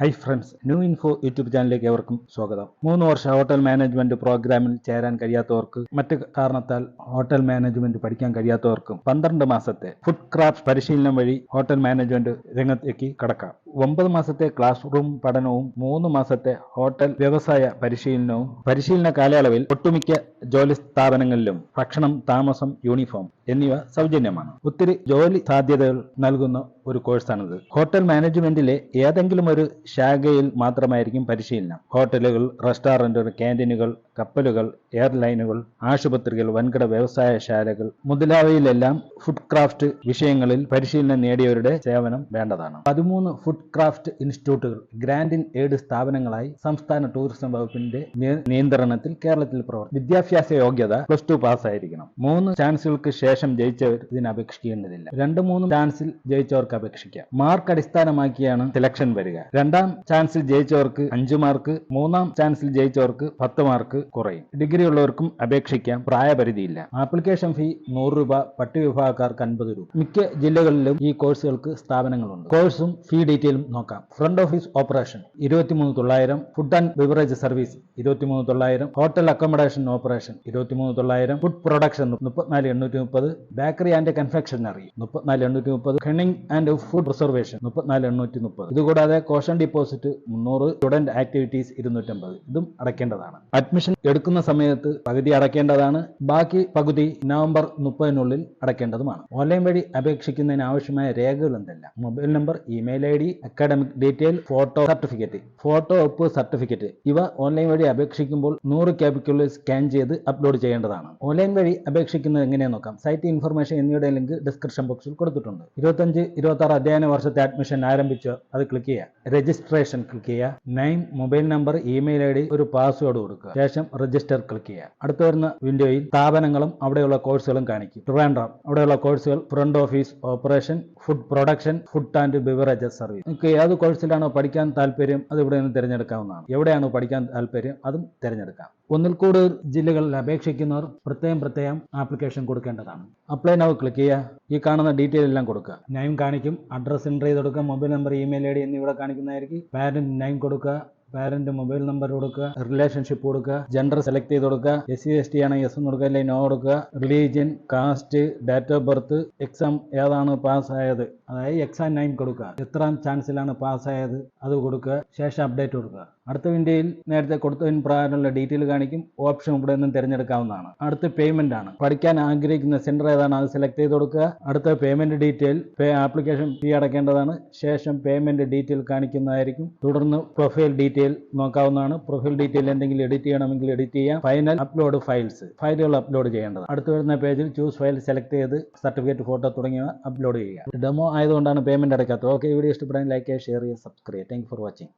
Hi friends new info YouTube ചാനലിലേക്ക് ഏവർക്കും സ്വാഗതം. മൂന്ന് വർഷ ഹോട്ടൽ മാനേജ്മെന്റ് പ്രോഗ്രാമിൽ ചേരാൻ കഴിയാത്തവർക്ക് മറ്റ് കാരണത്താൽ ഹോട്ടൽ മാനേജ്മെന്റ് പഠിക്കാൻ കഴിയാത്തവർക്കും പന്ത്രണ്ട് മാസത്തെ ഫുഡ് ക്രാഫ്റ്റ് പരിശീലനം വഴി ഹോട്ടൽ മാനേജ്മെന്റ് രംഗത്തേക്ക് കടക്കാം. ഒമ്പത് മാസത്തെ ക്ലാസ് റൂം പഠനവും മൂന്ന് മാസത്തെ ഹോട്ടൽ വ്യവസായ പരിശീലനവും പരിശീലന കാലയളവിൽ ഒട്ടുമിക്ക ജോലി സ്ഥാപനങ്ങളിലും ഭക്ഷണം താമസം യൂണിഫോം എന്നിവ സൗജന്യമാണ്. ഒത്തിരി ജോലി സാധ്യതകൾ നൽകുന്ന ഒരു കോഴ്സാണിത്. ഹോട്ടൽ മാനേജ്മെന്റിലെ ഏതെങ്കിലും ഒരു ശാഖയിൽ മാത്രമായിരിക്കും പരിശീലനം. ഹോട്ടലുകൾ റെസ്റ്റോറന്റുകൾ ക്യാന്റീനുകൾ കപ്പലുകൾ എയർലൈനുകൾ ആശുപത്രികൾ വൻകിട വ്യവസായശാലകൾ മുതലായവയിലെല്ലാം ഫുഡ് ക്രാഫ്റ്റ് വിഷയങ്ങളിൽ പരിശീലനം നേടിയവരുടെ സേവനം വേണ്ടതാണ്. പതിമൂന്ന് ഫുഡ് ക്രാഫ്റ്റ് ഇൻസ്റ്റിറ്റ്യൂട്ടുകൾ ഗ്രാൻഡിൻ എയ്ഡ് സ്ഥാപനങ്ങളായി സംസ്ഥാന ടൂറിസം വകുപ്പിന്റെ നിയന്ത്രണത്തിൽ കേരളത്തിൽ പ്രവർത്തിക്കും വിദ്യാഭ്യാസ യോഗ്യത പ്ലസ് ടു പാസ്സായിരിക്കണം മൂന്ന് ചാൻസുകൾക്ക് ശേഷം ജയിച്ചവർ ഇതിന് അപേക്ഷിക്കേണ്ടതില്ല. രണ്ട് മൂന്ന് ചാൻസിൽ ജയിച്ചവർക്ക് അപേക്ഷിക്കാം. മാർക്ക് അടിസ്ഥാനമാക്കിയാണ് സെലക്ഷൻ വരിക. രണ്ടാം ചാൻസിൽ ജയിച്ചവർക്ക് അഞ്ച് മാർക്ക് മൂന്നാം ചാൻസിൽ ജയിച്ചവർക്ക് പത്ത് മാർക്ക് കുറയും. ഡിഗ്രി ഉള്ളവർക്കും അപേക്ഷിക്കാം. പ്രായപരിധിയില്ല. ആപ്ലിക്കേഷൻ ഫീ നൂറ് രൂപ പട്ടികവിഭാഗക്കാർക്ക് അൻപത് രൂപ. മിക്ക ജില്ലകളിലും ഈ കോഴ്സുകൾക്ക് സ്ഥാപനങ്ങളുണ്ട്. കോഴ്സും ഫീ ഡീറ്റെയിലും നോക്കാം. ഫ്രണ്ട് ഓഫീസ് ഓപ്പറേഷൻ ഇരുപത്തിമൂന്ന് തൊള്ളായിരം. ഫുഡ് ആൻഡ് ബിവറേജ് സർവീസ് ഇരുപത്തിമൂന്ന് തൊള്ളായിരം. ഹോട്ടൽ അക്കോമഡേഷൻ ഓപ്പറേഷൻ ഇരുപത്തിമൂന്ന് തൊള്ളായിരം. ഫുഡ് പ്രൊഡക്ഷൻ മുപ്പത്തിനാല് എണ്ണൂറ്റി മുപ്പത് ബേക്കറി ആൻഡ് കൺഫെക്ഷനറി മുപ്പത്തിനാല് എണ്ണൂറ്റി മുപ്പത് ഹെണിംഗ് ആൻഡ് ഫുഡ് റിസർവേഷൻ മുപ്പത്തിനാല് എണ്ണൂറ്റി മുപ്പത് ഇതുകൂടാതെ കോഷൻ ഡിപ്പോസിറ്റ് മുന്നൂറ്. സ്റ്റുഡന്റ് ആക്ടിവിറ്റീസ് ഇരുന്നൂറ്റമ്പത്. ഇതും അടയ്ക്കേണ്ടതാണ്. അഡ്മിഷൻ എടുക്കുന്ന സമയത്ത് പകുതി അടയ്ക്കേണ്ടതാണ്. ബാക്കി പകുതി നവംബർ മുപ്പതിനുള്ളിൽ അടയ്ക്കേണ്ടതുമാണ്. ഓൺലൈൻ വഴി അപേക്ഷിക്കുന്നതിന് ആവശ്യമായ രേഖകൾ എന്തെല്ലാം? Mobile number email I D academic detail photo certificate. Photo ഒപ്പ് സർട്ടിഫിക്കറ്റ്. ഇവ ഓൺലൈൻ വഴി അപേക്ഷിക്കുമ്പോൾ നൂറ് ക്യാപിക്കുള്ളിൽ സ്കാൻ ചെയ്ത് അപ്ലോഡ് ചെയ്യേണ്ടതാണ്. ഓൺലൈൻ വഴി അപേക്ഷിക്കുന്നത് എങ്ങനെയാ നോക്കാം. സൈറ്റ് ഇൻഫർമേഷൻ എന്നിവയുടെ ലിങ്ക് ഡിസ്ക്രിപ്ഷൻ ബോക്സിൽ കൊടുത്തിട്ടുണ്ട്. ഇരുപത്തഞ്ച് ഇരുപത്തി ആറ് അധ്യയന വർഷത്തെ അഡ്മിഷൻ ആരംഭിച്ചോ അത് ക്ലിക്ക് ചെയ്യുക. രജിസ്ട്രേഷൻ ക്ലിക്ക് ചെയ്യുക. Name mobile number email I D ഒരു പാസ്വേഡ് കൊടുക്കുക. ശേഷം രജിസ്റ്റർ ക്ലിക്ക് ചെയ്യുക. അടുത്ത വരുന്ന വിൻഡോയിൽ സ്ഥാപനങ്ങളും അവിടെയുള്ള കോഴ്സുകളും കാണിക്കും. ട്രിവാൻഡ്രം അവിടെയുള്ള കോഴ്സുകൾ front office operation food production food and beverages service നിങ്ങൾക്ക് ഏത് കോഴ്സിലാണോ പഠിക്കാൻ താല്പര്യം അത് ഇവിടെ നിന്ന് തിരഞ്ഞെടുക്കാവുന്നതാണ്. എവിടെയാണോ പഠിക്കാൻ താല്പര്യം അതും തിരഞ്ഞെടുക്കാം. ഒന്നിൽ കൂടുതൽ ജില്ലകളിൽ അപേക്ഷിക്കുന്നവർ പ്രത്യേകം പ്രത്യേകം ആപ്ലിക്കേഷൻ കൊടുക്കേണ്ടതാണ്. അപ്ലൈ നൗ ക്ലിക്ക് ചെയ്യുക. ഈ കാണുന്ന ഡീറ്റെയിൽ എല്ലാം കൊടുക്കുക. നെയിം കാണിക്കും. അഡ്രസ് എന്റർ ചെയ്ത് കൊടുക്കുക. Mobile number email I D എന്നിവിടെ കാണിക്കുന്നതായിരിക്കും. പാരന്റ് നെയിം കൊടുക്കുക. പാരന്റ് മൊബൈൽ നമ്പർ കൊടുക്കുക റിലേഷൻഷിപ്പ് കൊടുക്കുക ജെൻഡർ സെലക്ട് ചെയ്ത് കൊടുക്കുക എസ് സി എസ് ടി ആണെങ്കിൽ എസ് എന്ന് കൊടുക്കുക അല്ലെങ്കിൽ നോ കൊടുക്കുക. Religion caste date of birth exam ഏതാണ് പാസ്സായത് അതായത് എക്സാം നൈം കൊടുക്കുക. എത്രാം ചാൻസിലാണ് പാസ്സായത് അത് കൊടുക്കുക. ശേഷം അപ്ഡേറ്റ് കൊടുക്കുക. അടുത്ത വിൻഡോയിൽ നേരത്തെ കൊടുത്തതിന് പ്രകാരമുള്ള ഡീറ്റെയിൽ കാണിക്കും. ഓപ്ഷൻ ഇവിടെ നിന്നും തിരഞ്ഞെടുക്കാവുന്നതാണ്. അടുത്ത പേയ്മെന്റ് ആണ്. പഠിക്കാൻ ആഗ്രഹിക്കുന്ന സെന്റർ ഏതാണ്? അത് സെലക്ട് ചെയ്ത് കൊടുക്കുക. അടുത്ത പേയ്മെന്റ് ഡീറ്റെയിൽ ആപ്ലിക്കേഷൻ ഫീ അടക്കേണ്ടതാണ് ശേഷം പേയ്മെന്റ് ഡീറ്റെയിൽ കാണിക്കുന്നതായിരിക്കും. തുടർന്ന് പ്രൊഫൈൽ ഡീറ്റെയിൽ നോക്കാവുന്നതാണ്. പ്രൊഫൈൽ ഡീറ്റെയിൽ എന്തെങ്കിലും എഡിറ്റ് ചെയ്യണമെങ്കിൽ എഡിറ്റ് ചെയ്യാം. ഫൈനൽ അപ്ലോഡ് ഫയൽസ് ഫയലുകൾ അപ്ലോഡ് ചെയ്യേണ്ടത്. അടുത്ത് വരുന്ന പേജിൽ ചൂസ് ഫയൽ സെലക്ട് ചെയ്ത് സർട്ടിഫിക്കറ്റ് ഫോട്ടോ തുടങ്ങിയവ അപ്ലോഡ് ചെയ്യുക. ഡെമോ ആയതുകൊണ്ടാണ് പേയ്മെന്റ് അടയ്ക്കാത്തത് ഓക്കെ വീഡിയോ ഇഷ്ടപ്പെടാൻ ലൈക്ക് ചെയ്യുക ഷെയർ ചെയ്യുക സബ്സ്ക്രൈബ് താങ്ക് ഫോർ വാച്ചിങ്